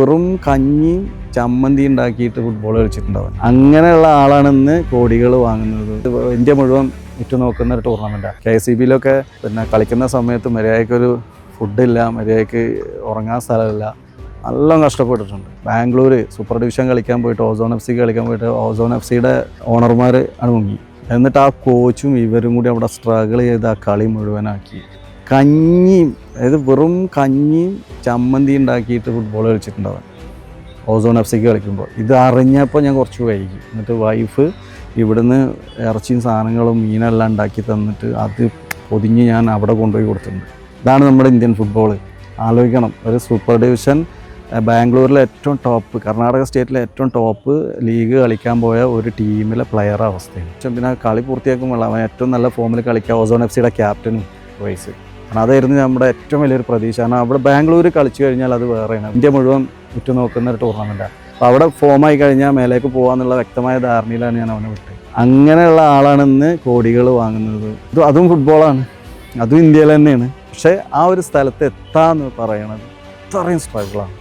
വെറും കഞ്ഞിയും ചമ്മന്തി ഉണ്ടാക്കിയിട്ട് ഫുട്ബോൾ കളിച്ചിട്ടുണ്ടാവും. അങ്ങനെയുള്ള ആളാണെന്ന് കോടികൾ വാങ്ങുന്നത്. ഇന്ത്യ മുഴുവൻ ഉറ്റുനോക്കുന്ന ഒരു ടൂർണമെന്റാണ് കെ സി ബിയിലൊക്കെ പിന്നെ കളിക്കുന്ന സമയത്ത് മര്യാദയ്ക്കൊരു ഫുഡില്ല മര്യാദയ്ക്ക് ഉറങ്ങാൻ സ്ഥലമില്ല. നല്ല കഷ്ടപ്പെട്ടിട്ടുണ്ട്. ബാംഗ്ലൂർ സൂപ്പർ ഡിവിഷൻ കളിക്കാൻ പോയിട്ട് ഓസോൺ എഫ് സി കളിക്കാൻ പോയിട്ട് ഓസോൺ എഫ് സിയുടെ ഓണർമാർ അണുങ്ങി എന്നിട്ട് ആ കോച്ചും ഇവരും കൂടി അവിടെ സ്ട്രഗിൾ ചെയ്ത് ആ കളി മുഴുവനാക്കി. കഞ്ഞിയും അതായത് വെറും കഞ്ഞിയും ചമ്മന്തി ഉണ്ടാക്കിയിട്ട് ഫുട്ബോൾ കളിച്ചിട്ടുണ്ടാവും ഓസോൺ എഫ് സിക്ക് കളിക്കുമ്പോൾ. ഇത് അറിഞ്ഞപ്പോൾ ഞാൻ കുറച്ച് വൈകി. എന്നിട്ട് വൈഫ് ഇവിടുന്ന് ഇറച്ചിയും സാധനങ്ങളും മീനെല്ലാം ഉണ്ടാക്കി തന്നിട്ട് അത് പൊതിഞ്ഞ് ഞാൻ അവിടെ കൊണ്ടുപോയി കൊടുത്തിട്ടുണ്ട്. ഇതാണ് നമ്മുടെ ഇന്ത്യൻ ഫുട്ബോൾ ആലോചിക്കണം. ഒരു സൂപ്പർ ഡിവിഷൻ ബാംഗ്ലൂരിലെ ഏറ്റവും ടോപ്പ് കർണാടക സ്റ്റേറ്റിലെ ഏറ്റവും ടോപ്പ് ലീഗ് കളിക്കാൻ പോയ ഒരു ടീമിലെ പ്ലെയർ അവസ്ഥയാണ്. പിന്നെ കളി പൂർത്തിയാക്കുമ്പോൾ അവൻ ഏറ്റവും നല്ല ഫോമിൽ കളിക്കുക ഓസോൺ എഫ് സിയുടെ ക്യാപ്റ്റനും വൈസ് കാരണം അതായിരുന്നു നമ്മുടെ ഏറ്റവും വലിയൊരു പ്രതീക്ഷ. കാരണം അവിടെ ബാംഗ്ലൂർ കളിച്ചു കഴിഞ്ഞാൽ അത് വേറെയാണ്. ഇന്ത്യ മുഴുവൻ ഉറ്റുനോക്കുന്ന ഒരു ടൂർണമെന്റാണ് അപ്പോൾ അവിടെ ഫോമായി കഴിഞ്ഞാൽ മേലേക്ക് പോകാമെന്നുള്ള വ്യക്തമായ ധാരണയിലാണ് ഞാൻ അവനെ വിട്ടത്. അങ്ങനെയുള്ള ആളാണെന്ന് കോടികൾ വാങ്ങുന്നത്. ഇത് അതും ഫുട്ബോളാണ് അതും ഇന്ത്യയിൽ തന്നെയാണ്. പക്ഷേ ആ ഒരു സ്ഥലത്ത് എത്താന്ന് പറയണത് അത്രയും സ്ട്രഗിളാണ്